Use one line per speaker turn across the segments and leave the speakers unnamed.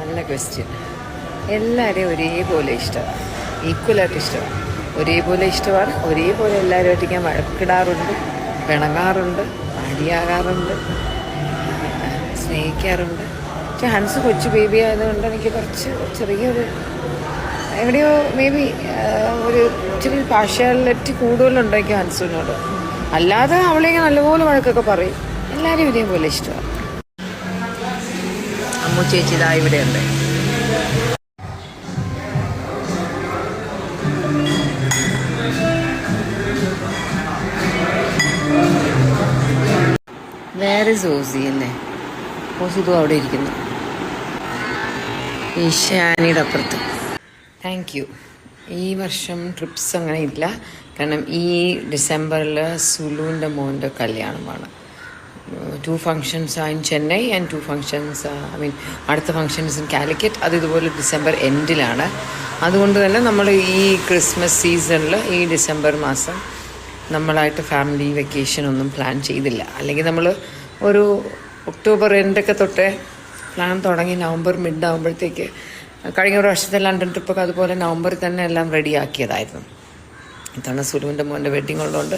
നല്ല ക്വസ്റ്റ്യൻ എല്ലാവരെയും ഒരേപോലെ ഇഷ്ടമാണ് ഈക്വലായിട്ട് ഇഷ്ടമാണ് ഒരേപോലെ ഇഷ്ടമാണ്. ഒരേപോലെ എല്ലാവരുമായിട്ട് ഞാൻ വഴക്കിടാറുണ്ട് പിണങ്ങാറുണ്ട് അടിയാകാറുണ്ട് സ്നേഹിക്കാറുണ്ട്. പക്ഷെ ഹൻസ് കൊച്ചു ബേബി ആയതുകൊണ്ട് എനിക്ക് കുറച്ച് ചെറിയൊരു എവിടെയോ മേ ബി ഒരു ഇച്ചിരി പാഷ്യാലിറ്റി കൂടുതലുണ്ട് ഹൻസിനോട് അല്ലാതെ അവളെ നല്ലപോലെ വഴക്കൊക്കെ പറയും. എല്ലാവരും ഇതേപോലെ ഇഷ്ടമാണ്. അമ്മു ചേച്ചി ഇതാ ഇവിടെയുണ്ട്. വേറെ സോസി അല്ലേ ഓസിതും അവിടെ ഇരിക്കുന്നു. ഈശാനിയുടെ അപ്പുറത്ത്. താങ്ക് യു ഈ വർഷം ട്രിപ്സ് അങ്ങനെ ഇല്ല. കാരണം ഈ ഡിസംബറിൽ സുലുവിന്റെ മോന്റെ കല്യാണമാണ്. Two functions in Chennai and two functions I mean അടുത്ത ഫങ്ഷൻസ് ഇൻ കാലിക്കറ്റ് അത് ഇതുപോലെ ഡിസംബർ എൻഡിലാണ് അതുകൊണ്ട് തന്നെ നമ്മൾ ഈ ക്രിസ്മസ് സീസണിൽ ഈ ഡിസംബർ മാസം നമ്മളായിട്ട് ഫാമിലി വെക്കേഷൻ ഒന്നും പ്ലാൻ ചെയ്തില്ല. അല്ലെങ്കിൽ നമ്മൾ ഒരു ഒക്ടോബർ എൻഡൊക്കെ തൊട്ടേ പ്ലാൻ തുടങ്ങി നവംബർ മിഡ് ആകുമ്പോഴത്തേക്ക് കഴിഞ്ഞ ഒരു വർഷത്തെ ലണ്ടൻ ട്രിപ്പൊക്കെ അതുപോലെ നവംബറിൽ തന്നെ എല്ലാം റെഡിയാക്കിയതായിരുന്നു ഇത്തവണ സുലുവിന്റെ മോന്റെ വെഡ്ഡിങ് ഉള്ളതുകൊണ്ട്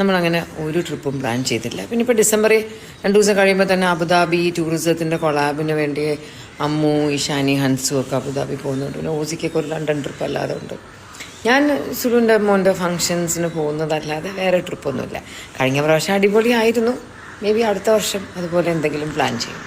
നമ്മളങ്ങനെ ഒരു ട്രിപ്പും പ്ലാൻ ചെയ്തില്ല. പിന്നെ ഇപ്പോൾ ഡിസംബറിൽ രണ്ട് ദിവസം കഴിയുമ്പോൾ തന്നെ അബുദാബി ടൂറിസത്തിന്റെ കൊളാബിന് വേണ്ടി അമ്മു ഇഷാനി ഹൻസും ഒക്കെ അബുദാബി പോകുന്നുണ്ട്. പിന്നെ ഓസിക്കൊക്കെ ഒരു ലണ്ടൻ ട്രിപ്പ് അല്ലാതെ ഉണ്ട്. ഞാൻ സുലുവിന്റെ മോന്റെ ഫങ്ഷൻസിന് പോകുന്നതല്ലാതെ വേറെ ട്രിപ്പൊന്നുമില്ല കഴിഞ്ഞ പ്രാവശ്യം അടിപൊളിയായിരുന്നു. മേ ബി അടുത്ത വർഷം അതുപോലെ എന്തെങ്കിലും പ്ലാൻ ചെയ്യും.